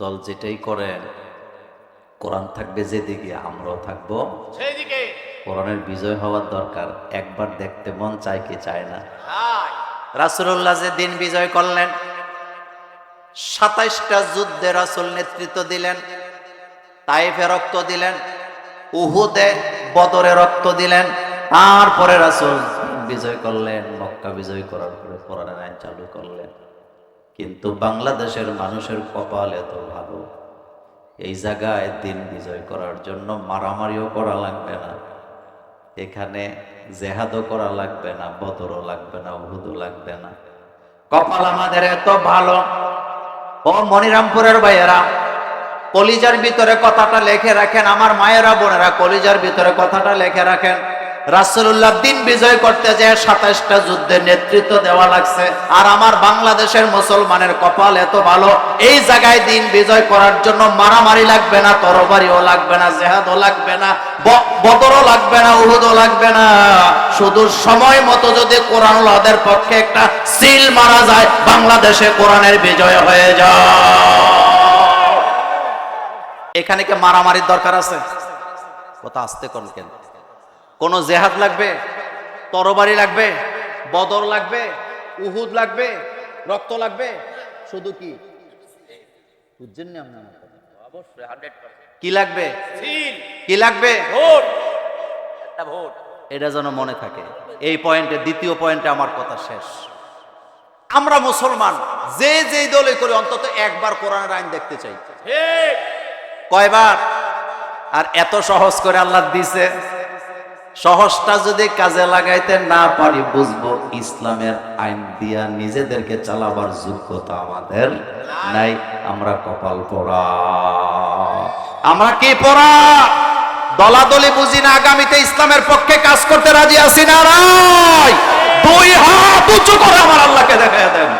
দল যেটাই করেন কোরআন থাকবে যেদিকে আমরাও থাকব। সেইদিকে। কোরআনের বিজয় হওয়ার দরকার। একবার দেখতে মন চায় কি চায় না। রাসুল্লাহ যে দিন বিজয় করলেন সাতাইশটা যুদ্ধে রাসুল নেতৃত্ব দিলেন তাইফে রক্ত দিলেন উহুদে বদরে রক্ত দিলেন তারপরে রাসুল বিজয় করলেন মক্কা বিজয় করার পরে কোরআনের আইন চালু করলেন। কিন্তু বাংলাদেশের মানুষের কপাল এত ভালো। এই জায়গায় দিন বিজয় করার জন্য মারামারিও করা লাগবে না। এখানে জেহাদও করা লাগবে না, বদরও লাগবে না, উহুদও লাগবে না। কপাল আমাদের এত ভালো। ও মনিরামপুরের ভাইয়েরা, কলিজার ভিতরে কথাটা লেখে রাখেন, আমার মায়েরা বোনেরা কলিজার ভিতরে কথাটা লেখে রাখেন। রাসূলুল্লাহ দিন বিজয় করতে যে সাতাশটা যুদ্ধের নেতৃত্ব দেওয়া লাগছে, আর আমার বাংলাদেশের মুসলমানের কপাল এত ভালো, এই জায়গায় দিন বিজয় করার জন্য মারামারি লাগবে না, তরবারিও লাগবে না, জেহাদও লাগবে না বদরও লাগবে না, উহুদও লাগবে না। শুধু সময় মতো যদি কোরআন ওদের পক্ষে একটা সিল মারা যায়, বাংলাদেশে কোরআনের বিজয় হয়ে যায়। এখানে কি মারামারির দরকার আছে? কথা আসতে কোন কেন কোন জেহাদ লাগবে তরবারি লাগবে বদর লাগবে উহুদ লাগবে রক্ত লাগবে শুধু কি? বুঝছেন না আপনারা? অবশ্যই কি লাগবে? কি লাগবে? ভোট। ভোট। এটা যেন মনে থাকে। এই পয়েন্টে দ্বিতীয় পয়েন্টে আমার কথা শেষ। আমরা মুসলমান যে যেই দলে করি অন্তত একবার কোরআনের আইন দেখতে চাই। কয়বার? আর এত সহজ করে আল্লাহ দিছে। সহজটা যদি কাজে লাগাইতে না পারি, বুঝব ইসলামের আইন দিয়া নিজেদেরকে চালাবার যোগ্যতা আমাদের নাই। আমরা কপাল পড়া আমরা কি পড়া দলাদলি বুঝি না, আগামীতে ইসলামের পক্ষে কাজ করতে রাজি আছি না দুই হাত উঁচু করে আমার আল্লাহকে দেখায় দেন।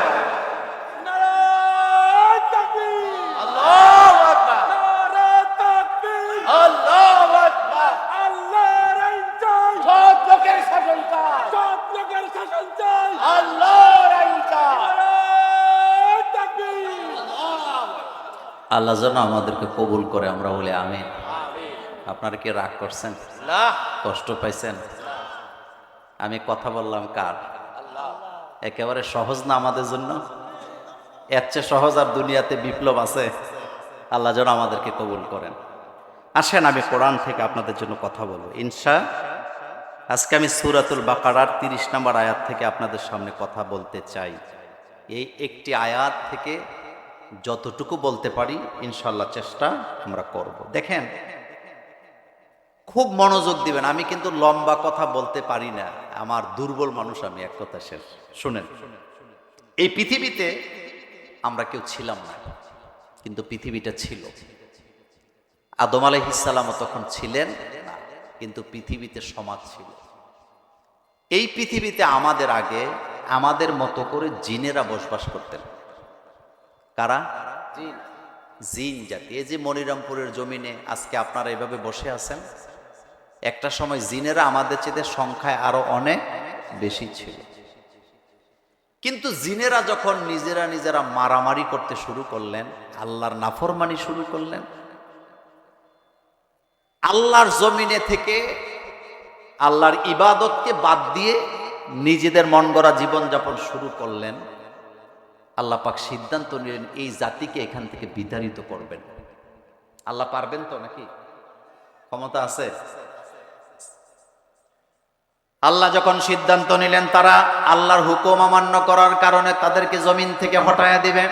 আল্লাহ যেন আমাদেরকে কবুল করে আমরা বলে আমি আপনারা কি রাগ করছেন? কষ্ট পাইছেন? আমি কথা বললাম কার? আল্লাহ। একেবারে সহজ না আমাদের জন্য? এর চেয়ে সহজ আর দুনিয়াতে বিপ্লব আছে। আল্লাহ যেন আমাদেরকে কবুল করেন। আসেন আমি কোরআন থেকে আপনাদের জন্য কথা বলব। ইনশা আজকে আমি সুরাতুল বাকারার তিরিশ নম্বর আয়াত থেকে আপনাদের সামনে কথা বলতে চাই। এই একটি আয়াত থেকে যতটুকু বলতে পারি ইনশাল্লাহ চেষ্টা আমরা করব। দেখেন, খুব মনোযোগ দিবেন, আমি কিন্তু লম্বা কথা বলতে পারি না, আমার দুর্বল মানুষ আমি এক কথা শেষ। শুনেন, এই পৃথিবীতে আমরা কেউ ছিলাম না, কিন্তু পৃথিবীটা ছিল। আদম আলাইহিসালামও তখন ছিলেন না, কিন্তু পৃথিবীতে সমাজ ছিল। এই পৃথিবীতে আমাদের আগে আমাদের মতো করে জিনেরা বসবাস করতেন। কারা? জিন। জাতি। এই যে মনিরামপুরের জমিনে আজকে আপনারা এভাবে বসে আছেন একটা সময় জিনেরা আমাদের চেয়ে সংখ্যায় আরও অনেক বেশি ছিল। কিন্তু জিনেরা যখন নিজেরা নিজেরা মারামারি করতে শুরু করলেন আল্লাহর নাফরমানি শুরু করলেন আল্লাহর জমিনে থেকে আল্লাহর ইবাদতকে বাদ দিয়ে নিজেদের মন গড়া জীবনযাপন শুরু করলেন আল্লাহ পাক সিদ্ধান্ত নিলেন, এই জাতিকে এখান থেকে বিতাড়িত করবেন। আল্লাহ পারবেন তো নাকি? ক্ষমতা আছে? আল্লাহ যখন সিদ্ধান্ত নিলেন, তারা আল্লাহর হুকুম অমান্য করার কারণে তাদেরকে জমিন থেকে হটায়া দিবে।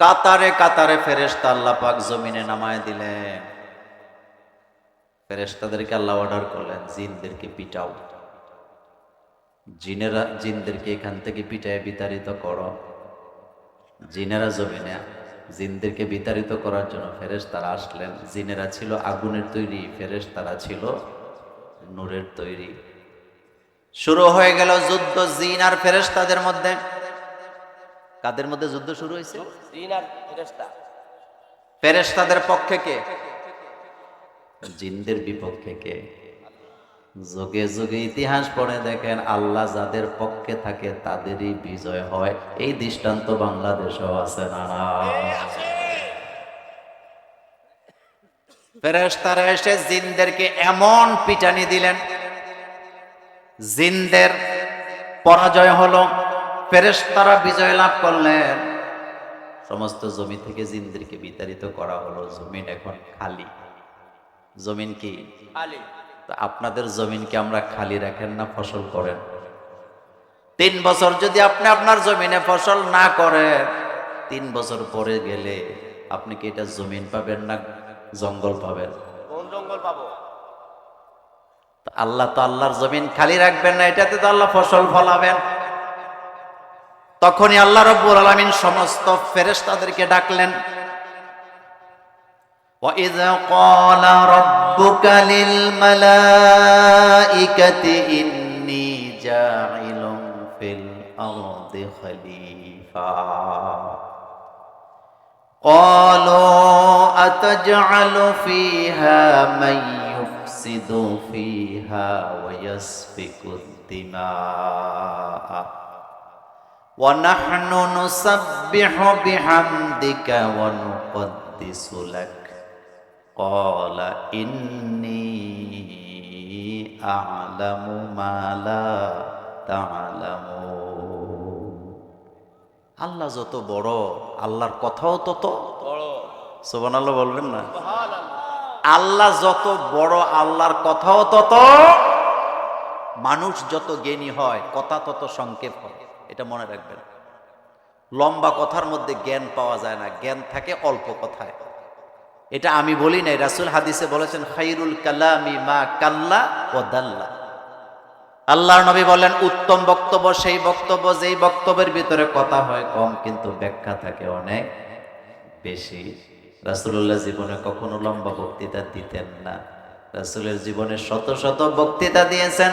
কাতারে কাতারে ফেরেশতা আল্লাহ পাক জমিনে নামায় দিলেন। ফেরেশতাদেরকে আল্লাহ অর্ডার করলেন, জিনদেরকে পিটাও। জিনেরা জিনদেরকে এখান থেকে পিটায় বিতাড়িত করো। জিনেরা জমিনে জিনদেরকে বিতাড়িত করার জন্য ফেরেশ তারা আসলেন। জিনেরা ছিল আগুনের তৈরি ফেরেশ তারা ছিল নূরের তৈরি। শুরু হয়ে গেল যুদ্ধ জিন আর ফেরেশ তাদের মধ্যে। কাদের মধ্যে যুদ্ধ শুরু হয়েছে? দিন আর ফেরেশতা। ফেরেশতাদের পক্ষে কে? জিনদের বিপক্ষে কে? যুগে যুগে ইতিহাস পড়ে দেখেন, আল্লাহ যাদের পক্ষে থাকে তাদেরই বিজয় হয়। এই দৃষ্টান্ত বাংলাদেশেও আছে না ফেরেশতারা এসে জিনদেরকে এমন পিটানি দিলেন। জিনদের পরাজয় হলো, ফেরেশতারা বিজয় লাভ করলেন। সমস্ত জমি থেকে জিনদেরকে বিতাড়িত করা হলো। জমিন এখন খালি। জমিন কি? তা আপনাদের জমিনকে আমরা খালি রাখেন না ফসল করেন। তিন বছর যদি আপনি আপনার জমিনে ফসল না করেন তিন বছর পরে গেলে আপনি কি এটা জমিন পাবেন না জঙ্গল পাবেন? কোন জঙ্গল পাবো? আল্লাহ তো আল্লাহর জমিন খালি রাখবেন না এটাতে তো আল্লাহ ফসল ফলাবেন। তখনই আল্লাহ রব্বুর আলামিন সমস্ত ফেরেশতাদেরকে ডাকলেন وَإِذْ قَالَ رَبُّكَ لِلْمَلَائِكَةِ إِنِّي جَاعِلٌ فِي الْأَرْضِ خَلِيفَةً قالوا أتجعل فيها من يفسد فيها ويسفك الدماء ونحن نسبح بحمدك ونقدس لك قال إني أعلم ما لا تعلمون আল্লাহ যত বড় আল্লাহর কথাও তত বড় সোবান আল্লাহ বলবেন না মহান আল্লাহ আল্লাহ যত বড় আল্লাহর কথাও তত মানুষ যত জ্ঞানী হয় কথা তত সংক্ষেপ হয় এটা মনে রাখবেন লম্বা কথার মধ্যে জ্ঞান পাওয়া যায় না জ্ঞান থাকে অল্প কথায় এটা আমি বলি নাই, রাসুল হাদিসে বলেছেন, খাইরুল কালামি মা কাল্লা ও দাল্লা। আল্লাহর নবী বলেন, উত্তম বক্তব্য, সেই বক্তব্য, যেই বক্তব্যের ভিতরে কথা হয় কম, কিন্তু ব্যাখ্যা থাকে অনেক বেশি। রাসুল্লাহ জীবনে কখনো লম্বা বক্তৃতা দিতেন না। রাসুলের জীবনে শত শত বক্তৃতা দিয়েছেন।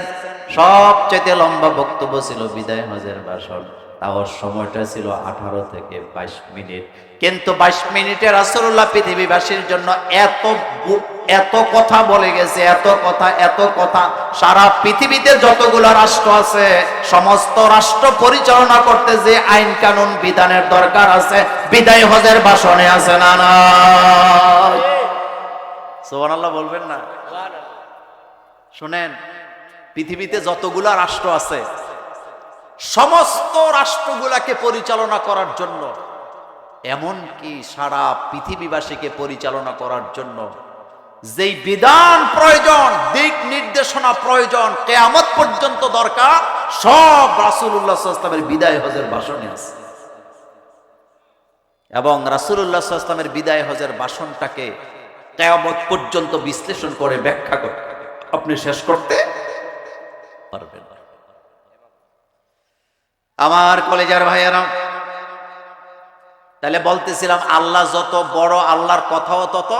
সবচাইতে লম্বা বক্তব্য ছিল বিদায় হজের ভাষণ। তাও সময়টা ছিল আঠারো থেকে বাইশ মিনিট। কিন্তু বাইশ মিনিটে রাসুল্লাহ পৃথিবীবাসীর জন্য এত এত কথা বলে গেছে, এত কথা এত কথা। সারা পৃথিবীতে যতগুলো রাষ্ট্র আছে, সমস্ত রাষ্ট্র পরিচালনা করতে যে আইন কানুন বিধানের দরকার আছে, বিদায় হজের বাসনে আছে না না? সোহানাল্লাহ বলবেন না? শুনেন, পৃথিবীতে যতগুলা রাষ্ট্র আছে সমস্ত রাষ্ট্রগুলাকে পরিচালনা করার জন্য, এমনকি সারা পৃথিবীবাসীকে পরিচালনা করার জন্য, যেই বিধান প্রয়োজন, দিক নির্দেশনা প্রয়োজন, কেয়ামত পর্যন্ত দরকার, সব রাসুল্লাহামের বিদায় হজের ভাষণে আছে এবং রাসুল্লাহ ইসলামের বিদায় হজের ভাষণটাকে কেয়ামত পর্যন্ত বিশ্লেষণ করে ব্যাখ্যা করে আপনি শেষ করতে পারবেন। আমার কলেজার ভাইয়েরা, তাহলে বলতেছিলাম, আল্লাহ যত বড়, আল্লাহর কথাও তত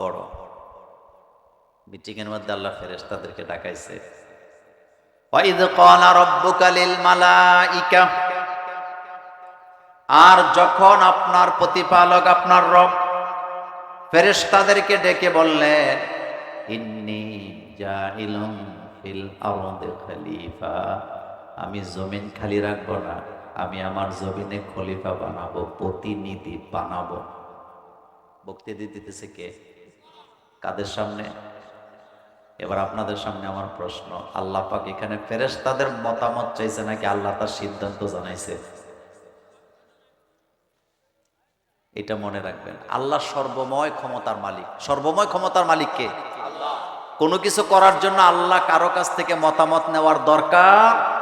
বড়। মিটিংয়ের মধ্যে আল্লাহ ফেরেস তাদেরকে ডাকাইছে আর যখন আপনার প্রতিপালক, আপনার রব ফেরেস তাদেরকে ডেকে বললেন, ইন্নি ফিল আরদে আমি জমিন খালি রাখব না, আমি আমার জমিনে খলিফা বানাবো, প্রতিনিধি বানাবো। বক্তৃতা দিতেছে কে? কাদের সামনে? এবার আপনাদের সামনে আমার প্রশ্ন, আল্লাহ পাক এখানে ফেরেস তাদের মতামত চাইছে নাকি আল্লাহ তার সিদ্ধান্ত জানাইছে? এটা মনে রাখবেন, আল্লাহ সর্বময় ক্ষমতার মালিক। সর্বময় ক্ষমতার মালিক কে? কোনো কিছু করার জন্য আল্লাহ কারও কাছ থেকে মতামত নেওয়ার দরকার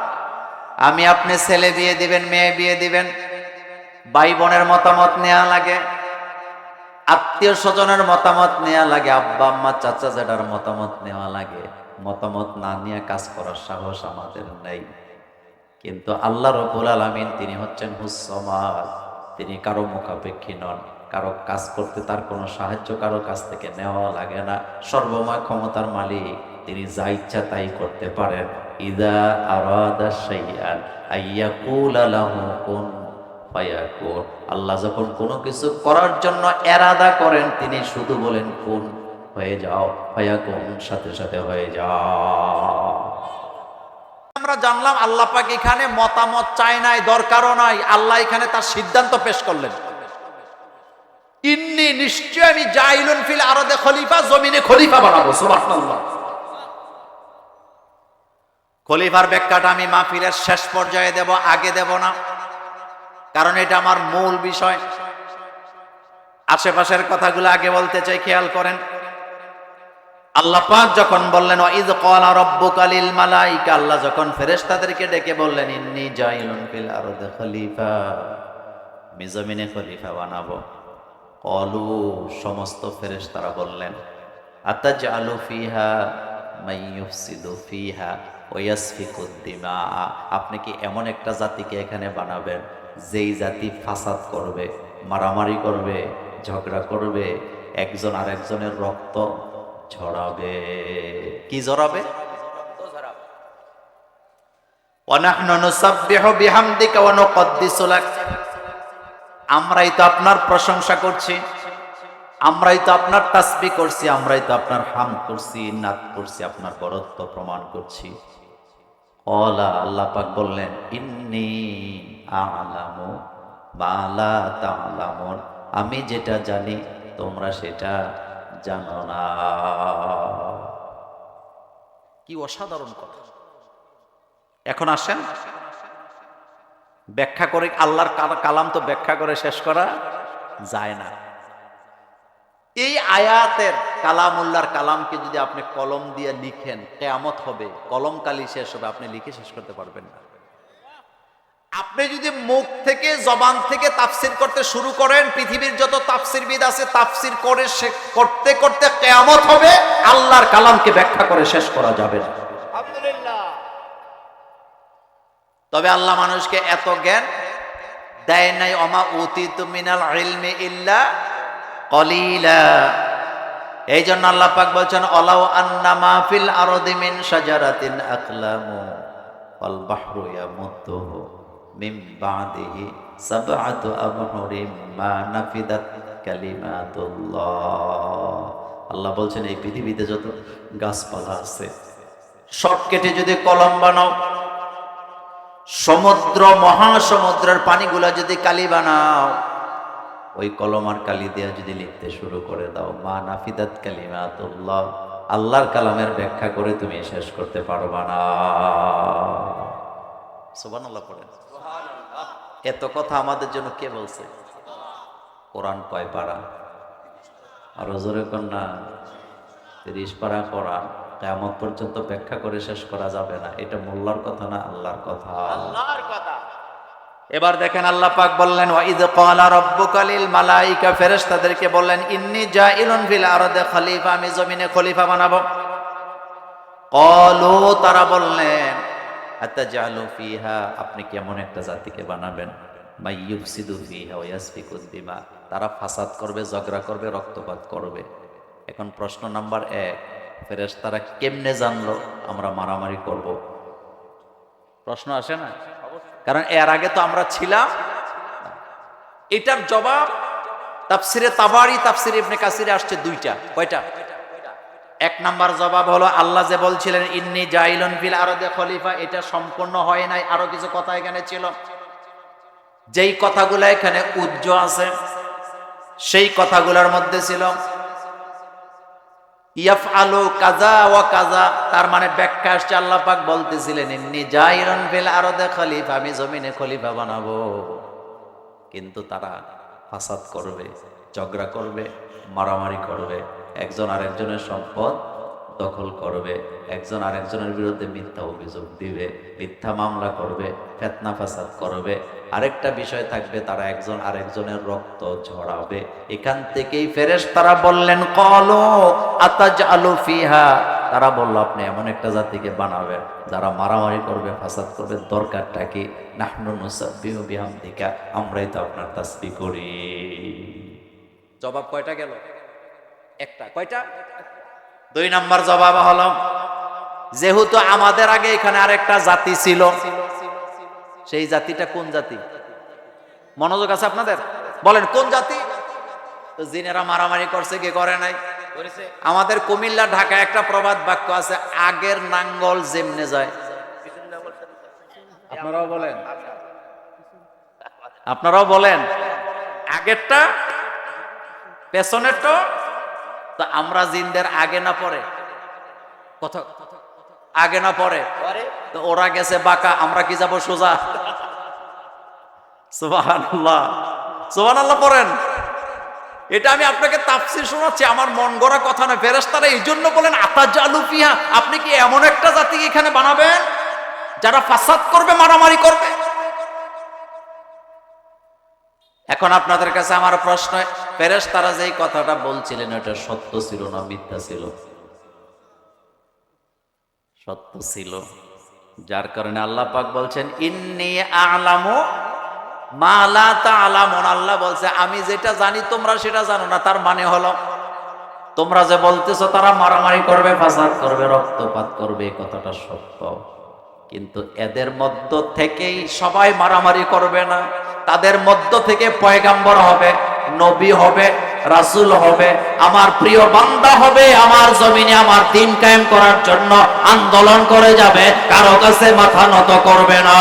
আমি আপনি ছেলে বিয়ে দিবেন, মেয়ে বিয়ে দিবেন ভাই বোনের মতামত নেওয়া লাগে আত্মীয় স্বজনের মতামত নেওয়া লাগে, আব্বা, আম্মা, চাচা, জেঠার মতামত নেওয়া লাগে। মতামত না নিয়ে কাজ করার সাহস আমাদের নেই। কিন্তু আল্লাহ রবুল আলমিন তিনি হচ্ছেন হুসমার তিনি কারও মুখাপেক্ষী নন। কারও কাজ করতে তার কোনো সাহায্য কারও কাছ থেকে নেওয়া লাগে না। সর্বময় ক্ষমতার মালিক। তিনি যা ইচ্ছা তাই করতে পারেন। ইদা আরাদা শাইআন আইয়াকুল লাহু কুন ফায়াকুন। আল্লাহ যখন কোনো কিছু করার জন্য এরাদা করেন, তিনি শুধু বলেন, কুন, হয়ে যাও, ফায়াকুন, সাথে সাথে হয়ে যাও। আমরা জানলাম আল্লাহ পাক এখানে মতামত চাই নাই, দরকারও নাই, আল্লাহ এখানে তার সিদ্ধান্ত পেশ করলেন। ইন্নি নিশ্চয় আমি জাইলুন ফিল আরদে খলিফা, জমিনে খলিফা বানাবো, সুবহানাল্লাহ। খলিফার ব্যাখ্যাটা আমি মাহফিলের শেষ পর্যায়ে দেব, আগে দেব না। কারণ এটা আমার মূল বিষয়। আশেপাশের কথাগুলো আগে বলতে চাই, খেয়াল করেন। আল্লাহ পাক যখন বললেন ওয়াইদ ক্বালা রাব্বুকা লিল মালাইকা আল্লাহ যখন ফেরেশতাদেরকে ডেকে বললেন, ইন্নী জাইলুন ফিল আরদি খলিফা আমি জমিনে খলিফা বানাবো কলু সমস্ত ফেরেশতারা বললেন, আতাজআলু ফিহা মাই ইউফসিদু ফিহা ওয়া ইয়াসফিকু দিমা আপনি কি এমন একটা জাতিকে এখানে বানাবেন, যেই জাতি ফাসাদ করবে, মারামারি করবে, ঝগড়া করবে, একজন আর একজনের রক্ত ঝরাবে? কি ঝরাবে? আমরাই তো আপনার প্রশংসা করছি। আমরাই তো আপনার তাসবিহ করছি, আমরাই তো আপনার হাম করছি নাত করছি, আপনার বরত্ব প্রমাণ করছি। ওলা আল্লাহ পাক বললেন, ইন্নি আলামু বালা তালামুন। আমি যেটা জানি, তোমরা সেটা জানো না। কি অসাধারণ কথা। এখন আসেন। ব্যাখ্যা করে, আল্লাহর কালা- কালাম তো ব্যাখ্যা করে শেষ করা যায় না। এই আয়াতের কালামুল্লাহর কালামকে যদি আপনি কলম দিয়ে লিখেন কেয়ামত হবে কলম কালি শেষ হবে আপনি লিখে শেষ করতে পারবেন না। আপনি যদি মুখ থেকে জবান থেকে তাফসির করতে শুরু করেন পৃথিবীর যত তাফসিরবিদ আছে তাফসির করে করতে করতে কেয়ামত হবে আল্লাহর কালামকে ব্যাখ্যা করে শেষ করা যাবে না। তবে আল্লাহ মানুষকে এত জ্ঞান দেয় নাই অমা অতীত মিনাল ইলমি ইল্লা কলিলা। এই জন্য আল্লাহ পাক বলছেন অলাউ আন্না মাহফিল আরদি মিন শাজারাতিন আকলামু ওয়াল বাহরু ইয়ামুদ্দুহু মিন বাদিহি সাবআতু আবহুরিম মা নাফিদাত আল্লাহ বলছেন, এই পৃথিবীতে যত গাছপালা আছে, সব কেটে যদি কলম বানাও, সমুদ্র মহাসমুদ্রের পানিগুলা যদি কালি বানাও ওই কলমার কালি দিয়ে যদি লিখতে শুরু করে দাও। মা নাফিদাত কালিমাতুল্লাহ। আল্লাহর কালামের ব্যাখ্যা করে তুমি শেষ করতে পারবা না। পড়েন। এত কথা আমাদের জন্য কে বলছে? কোরআন কয় পারা? আর জোরে কন্যা তিরিশ পারা কোরআন। কেমন পর্যন্ত ব্যাখ্যা করে শেষ করা যাবে না। এটা মোল্লার কথা না আল্লাহর কথা। আল্লাহর এবার দেখেন আল্লাহ পাক বললেন ওয়াইদ ক্বালা রাব্বুকা লিল মালাইকা ফেরেশতাদেরকে বললেন, ইন্নী জাইলুন ফিল আরদে খলিফা আমি জমিনে খলিফা বানাবো। ক্বালু, তারা বললেন আতাজালু ফিহা আপনি কেমন একটা জাতিকে বানাবেন। মাই ইউফসিদু ফিহা ওয়া ইয়াসফিকুদ দিমা তারা ফাসাদ করবে, ঝগড়া করবে, রক্তপাত করবে। এখন প্রশ্ন নাম্বার এক, ফেরেশতারা কেমনে জানলো, আমরা মারামারি করব? প্রশ্ন আসে না? কারণ এর আগে তো আমরা ছিলাম। এটার জবাব তাফসিরে তাবারি, তাফসিরে ইবনে কাসিরে আসছে দুইটা। কয়টা? এক নাম্বার জবাব হলো, আল্লাহ যে বলছিলেন, ইন্নি জাইলন ফিল আরদে খলিফা এটা সম্পূর্ণ হয় নাই, আরও কিছু কথা এখানে ছিল। যেই কথাগুলো এখানে উজ্জ আছে, সেই কথাগুলোর মধ্যে ছিল ইয়াফ আলু কাজা ওয়া কাজা তার মানে ব্যাখ্যা আসছে, আল্লাহ পাক বলতেছিলেন এমনি জাইরন ফেল আরও খলিফা, আমি জমিনে খলিফা বানাবো। কিন্তু তারা ফাসাদ করবে, ঝগড়া করবে, মারামারি করবে, একজন আরেকজনের সম্পদ দখল করবে, একজন আরেকজনের বিরুদ্ধে মিথ্যা অভিযোগ দিবে, মিথ্যা মামলা করবে, ফেতনা ফাসাদ করবে। আরেকটা বিষয় থাকবে, তারা একজন আরেকজনের রক্ত ঝরাবে। এখান থেকেই ফেরেশ তারা বললেন, কলো আতাজ আলু ফিহা। তারা বলল, আপনি এমন একটা জাতিকে বানাবেন, যারা মারামারি করবে, ফাসাদ করবে, দরকারটা কি? আমরাই তো আপনার তাসবিহ করি। জবাব কয়টা গেল? একটা। কয়টা? দুই নাম্বার জবাব হলো যেহেতু আমাদের আগে এখানে আরেকটা জাতি ছিল সেই জাতিটা কোন জাতি? মনোযোগ আছে আপনাদের? বলেন কোন জাতি? জিনেরা মারামারি করছে কে করে নাই? আমাদের কুমিল্লা ঢাকা একটা প্রবাদ বাক্য আছে আগের নাঙ্গল যেমনে যায়। আপনারাও বলেন। আপনারাও বলেন আগেরটা পেছনেরটা তো আমরা জিনদের আগে না পরে? কথা আগে না পরে? তো ওরা গেছে বাঁকা আমরা কি যাব সোজা? সুবাহান আল্লাহ সুবাহান আল্লাহ পড়েন। এটা আমি আপনাকে তাফসির শোনাচ্ছি আমার মন গড়া কথা না ফেরেশতারা এই জন্য বলেন আতাজালু ফিহা আপনি কি এমন একটা জাতি এখানে বানাবেন যারা ফাসাদ করবে মারামারি করবে? এখন আপনাদের কাছে আমার প্রশ্ন, ফেরেশতারা যেই কথাটা বলছিলেন, ওটা সত্য ছিল না মিথ্যা ছিল? সত্য ছিল। যার কারণে আল্লাহ পাক বলছেন, ইন্নি আলামু মালা তালামুন। আল্লাহ বলছে, আমি যেটা জানি তোমরা সেটা জানো না, তার মানে হলো, তোমরা যে বলতেছো তারা মারামারি করবে, ফাসাদ করবে, রক্তপাত করবে কথাটা সত্য। কিন্তু এদের মধ্য থেকেই সবাই মারামারি করবে না। তাদের মধ্য থেকে পয়গাম্বর হবে, নবী হবে, রাসূল হবে, আমার প্রিয় বান্দা হবে, আমার জমিনে আমার দিন কায়েম করার জন্য আন্দোলন করে যাবে, কারও কাছে মাথা নত করবে না।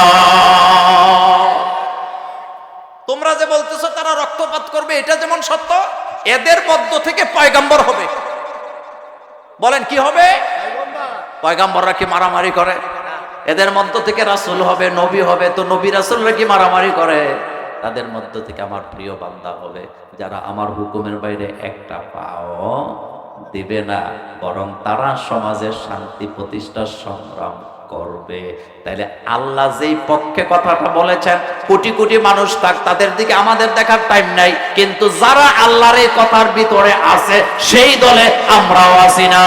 তোমরা যে বলতেছো তারা রক্তপাত করবে, এটা যেমন সত্য, এদের মধ্য থেকে পয়গাম্বর হবে। বলেন, কি হবে? পয়গাম্বররা কি মারামারি করে? এদের মধ্য থেকে রাসূল হবে, নবী হবে, তো নবী রাসুলরা কি মারামারি করে? তাদের মধ্য থেকে আমার প্রিয় বান্দা হবে। যারা আমার হুকুমের বাইরে একটা পাও দিবে না, বরং তারা সমাজের শান্তি প্রতিষ্ঠার সংগ্রাম করবে। তাইলে আল্লাহ যেই পক্ষে কথাটা বলেছেন, কোটি কোটি মানুষ থাক, তাদের দিকে আমাদের দেখার টাইম নাই। কিন্তু যারা আল্লাহর এই কথার ভিতরে আছে, সেই দলে আমরাও আছি না।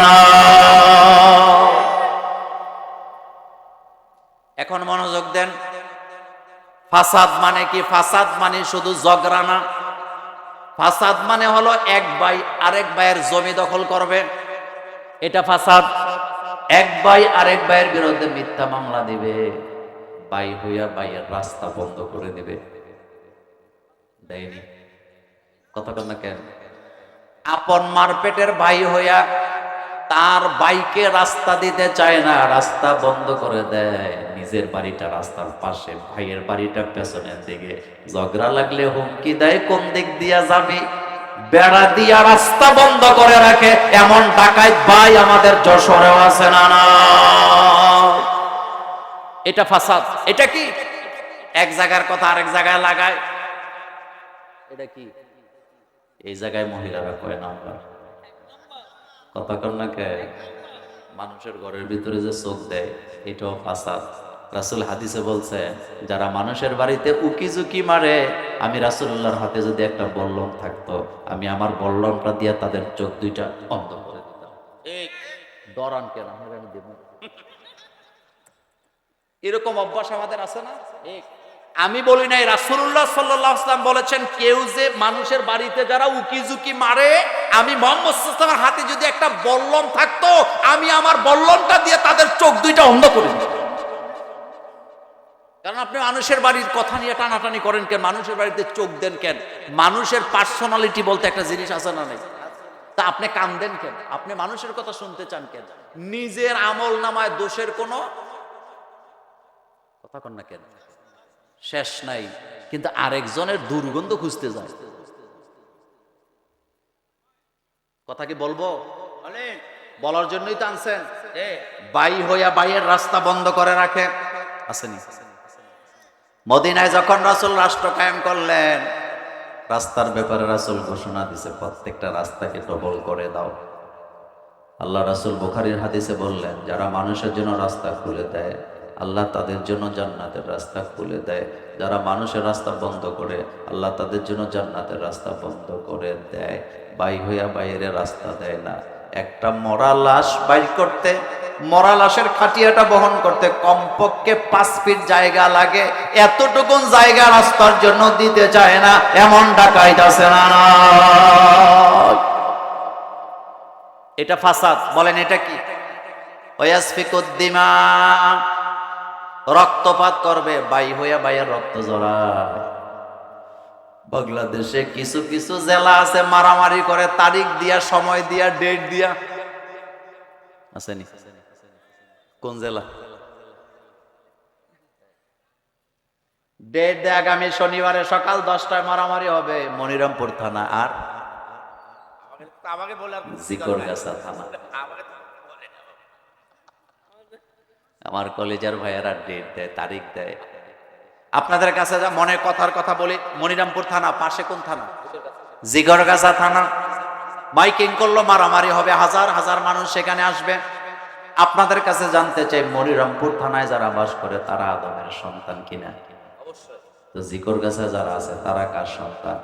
এখন মনোযোগ দেন। ফাসাদ মানে কি? ফাসাদ মানে শুধু জগরানা ফাসাদ মানে হলো এক ভাই আরেক ভাইয়ের জমি দখল করবে। এটা ফাসাদ। এক ভাই আরেক ভাইয়ের বিরুদ্ধে মিথ্যা মামলা দিবে। ভাই হইয়া ভাইয়ের রাস্তা বন্ধ করে দিবে। দেয়নি। না কেন? আপন মারপেটের ভাই হইয়া তার বাইকে রাস্তা দিতে চায় না, রাস্তা বন্ধ করে দেয়। নিজের বাড়িটা রাস্তার পাশে, ভাইয়ের বাড়িটা পেছনের দিকে। ঝগড়া লাগলে হুমকি দেয়, কোন দিক দিয়া যাবি? বেড়া দিয়া রাস্তা বন্ধ করে রাখে, এমন ডাকাত ভাই আমাদের যশোরেও আছে না না। এটা ফাসাদ, এটা কি? এক জায়গার কথা আরেক জায়গায় লাগায়। এটা কি? এই জায়গায় মহিলারা কয় নাম্বার? কথা কর না কে? মানুষের ঘরের ভিতরে যে চোখ দেয় এটাও ফাসাদ। রাসুল হাদিসে বলছে যারা মানুষের বাড়িতে উকি ঝুঁকি মারে আমি রাসুল্লাহর হাতে যদি একটা বল্লম থাকতো আমি আমার বল্লমটা দিয়ে তাদের চোখ দুইটা অন্ধ করে দিতাম। ডরান কেন? দেব। এরকম অভ্যাস আমাদের আছে না? আমি বলি নাই রাসুল্লাহ সাল্লাহ আসলাম বলেছেন, কেউ যে মানুষের বাড়িতে যারা উকি ঝুঁকি মারে, আমি মোহাম্মদ হাতে যদি একটা বল্লম থাকতো, আমি আমার বল্লমটা দিয়ে তাদের চোখ দুইটা অন্ধ করে কারণ আপনি মানুষের বাড়ির কথা নিয়ে টানাটানি করেন কেন? মানুষের বাড়িতে চোখ দেন কেন? মানুষের পার্সোনালিটি বলতে একটা জিনিস আছে না নেই? তা আপনি কান্দেন কেন? আপনি মানুষের কথা শুনতে চান কেন? নিজের আমল নামায় দোষের কোনো কথা কন না কেন? শেষ নাই কিন্তু আরেকজনের দুর্গন্ধ খুঁজতে যায়। কথা কি বলব? বলার জন্যই তো আনছেন। বাই হইয়া বাইয়ের রাস্তা বন্ধ করে রাখে আসেনি। মদিনায় যখন রাসুল রাষ্ট্র কায়েম করলেন রাস্তার ব্যাপারে রাসুল ঘোষণা দিছে প্রত্যেকটা রাস্তাকে টবল করে দাও। আল্লাহ রাসুল বুখারীর হাদিসে বললেন যারা মানুষের জন্য রাস্তা খুলে দেয় আল্লাহ তাদের জন্য জান্নাতের রাস্তা খুলে দেয়। যারা মানুষের রাস্তা বন্ধ করে, আল্লাহ তাদের জন্য জান্নাতের রাস্তা বন্ধ করে দেয়। বাই হইয়া বাইরে রাস্তা দেয় না। একটা মরা লাশ বাইর করতে, মরা লাশের খাটিয়াটা বহন করতে কমপক্ষে পাঁচ ফিট জায়গা লাগে। এতটুকুন জায়গা রাস্তার জন্য দিতে চায় না। এমন ডাকাইত আছে না এটা ফাসাদ। বলেন এটা কি? ওয়াসফিকুদ্দিমা রক্তপাত করবে বাই হইয়া বাইয়ের রক্ত জড়ায়। বাংলাদেশে কিছু কিছু জেলা আছে মারামারি করে তারিখ দিয়া সময় দিয়া ডেট দিয়া। আসেনি কোন জেলা? ডেট দেয় আগামী শনিবারে সকাল দশটায় মারামারি হবে মনিরামপুর থানা। আর? আমাকে বলে থানা। আমার কলেজের ভাইয়েরা ডেট দেয় তারিখ দেয়। আপনাদের কাছে যা মনে কথার কথা বলি মনিরামপুর থানা পাশে কোন থানা? জিগরগাছা থানা। মাইকিং করল মারামারি হবে হাজার হাজার মানুষ সেখানে আসবে। আপনাদের কাছে জানতে চাই মনিরামপুর থানায় যারা বাস করে তারা আদমের সন্তান কিনা? তো জিকরগাছা যারা আছে তারা কার সন্তান?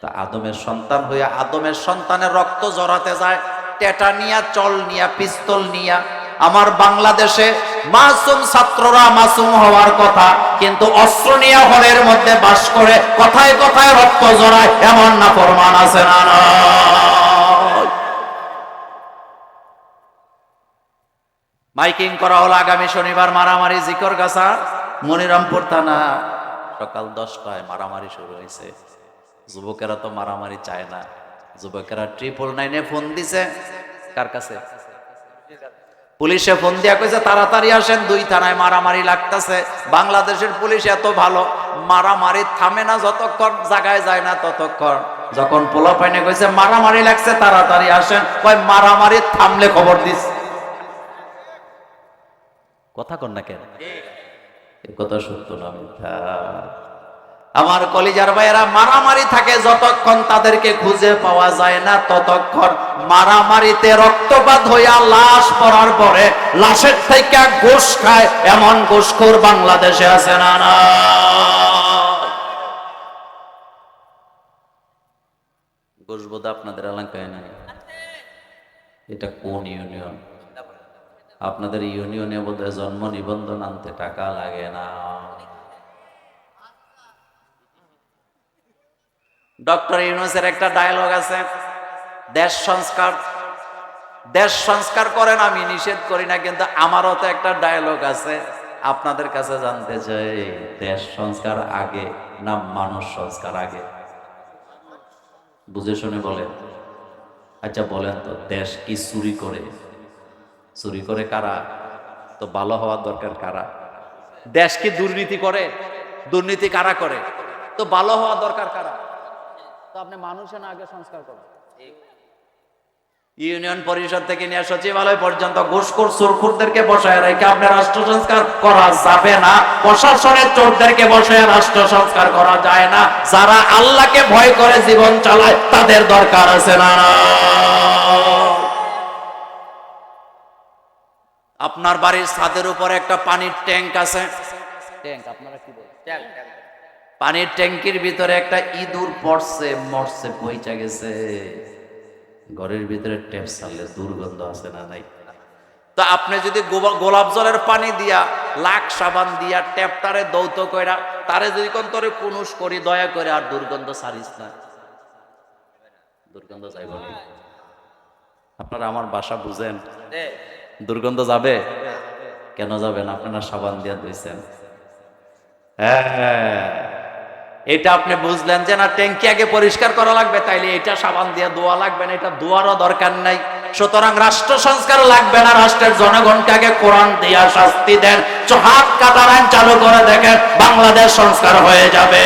তা আদমের সন্তান হইয়া আদমের সন্তানের রক্ত জড়াতে যায় টেটা নিয়া চল নিয়া পিস্তল নিয়া আমার বাংলাদেশে মাসুম ছাত্ররা মাসুম হওয়ার কথা, কিন্তু অস্ত্র নিয়ে হলের মধ্যে বাস করে কথায় কথায় রক্ত জড়ায়, এমন না প্রমাণ আছে না মাইকিং করা হলো আগামী শনিবার মারামারি, জিকর গাছা, মনিরামপুর থানা। সকাল দশটায় মারামারি শুরু হয়েছে। যুবকেরা তো মারামারি চায় না। যুবকেরা ট্রিপল নাইনে ফোন দিছে। কার কাছে? পুলিশে ফোন দিয়া কইছে তাড়াতাড়ি আসেন দুই থানায় মারামারি লাগতেছে। বাংলাদেশের পুলিশ এত ভালো মারামারি থামে না যতক্ষণ জায়গায় যায় না ততক্ষণ। যখন পোলা পাইনে কইছে মারামারি লাগছে তাড়াতাড়ি আসেন। কয় মারামারি থামলে খবর দিস। কথা কন না কেন? কথা সত্য না মিথ্যা। আমার কলিজার ভাইয়েরা, মারামারি থাকে, যতক্ষণ তাদেরকে খুঁজে পাওয়া যায় না, ততক্ষণ মারামারিতে রক্তপাত হইয়া লাশ পড়ার পরে লাশের থেকে ঘুষ খায়। এমন ঘুষখোর বাংলাদেশে আছে না না ঘুষ বোধ আপনাদের এলাকায় নাই? এটা কোন ইউনিয়ন? আপনাদের ইউনিয়নে বোধহয় জন্ম নিবন্ধন আনতে টাকা লাগে না। ডক্টর ইউনুসের একটা ডায়লগ আছে, দেশ সংস্কার। দেশ সংস্কার করেন আমি, নিষেধ করি না, কিন্তু আমারও তো একটা ডায়লগ আছে। আপনাদের কাছে জানতে চাই, দেশ সংস্কার আগে না মানুষ সংস্কার আগে? বুঝে শুনে বলেন। আচ্ছা বলেন তো, দেশ কি চুরি করে? চুরি করে কারা? তো ভালো হওয়ার দরকার কারা? দেশ কি দুর্নীতি করে? দুর্নীতি কারা করে? তো ভালো হওয়া দরকার কারা? তো আপনি মানুষের না আগে সংস্কার করেন। ইউনিয়ন পরিষদ থেকে নিয়ে সচিবালয় পর্যন্ত ঘুষখোর সুরখুরদেরকে বসায় রেখে আপনি রাষ্ট্র সংস্কার করা যাবে না। প্রশাসনের চোরদেরকে বসায় রাষ্ট্র সংস্কার করা যায় না। যারা আল্লাহকে ভয় করে জীবন চালায় তাদের দরকার আছে না আপনার বাড়ির ছাদের উপরে একটা পানির ট্যাঙ্ক আছে। ট্যাঙ্ক আপনারা কি বলেন ট্যাং, ট্যাং। পানির ট্যাঙ্কির ভিতরে একটা ইঁদুর পড়ছে, মরছে, পইচা গেছে। ঘরের ভিতরে ট্যাপ ছাড়লে দুর্গন্ধ আছে না নাই? তো আপনি যদি গোলাপ জলের পানি দিয়া, লাখ সাবান দিয়া ট্যাপটারে দৌত কইরা, তারে যদি কোন তোরে কুনুস করি, দয়া করে আর দুর্গন্ধ ছাড়িস না। দুর্গন্ধ যাইব আপনারা আমার বাসা বুঝেন? দুর্গন্ধ যাবে? কেন যাবেন আপনারা সাবান দিয়ে ধুইছেন। হ্যাঁ। এটা আপনি বুঝলেন যে না, ট্যাঙ্কি আগে পরিষ্কার করা লাগবে, তাইলে এটা সাবান দিয়ে দোয়া লাগবে না, এটা দোয়ারও দরকার নাই। সুতরাং রাষ্ট্র সংস্কার লাগবে না, রাষ্ট্রের জনগণকে আগে কোরআন দিয়া শাস্তি দেন। হাত আইন চালু করে দেখেন, বাংলাদেশ সংস্কার হয়ে যাবে।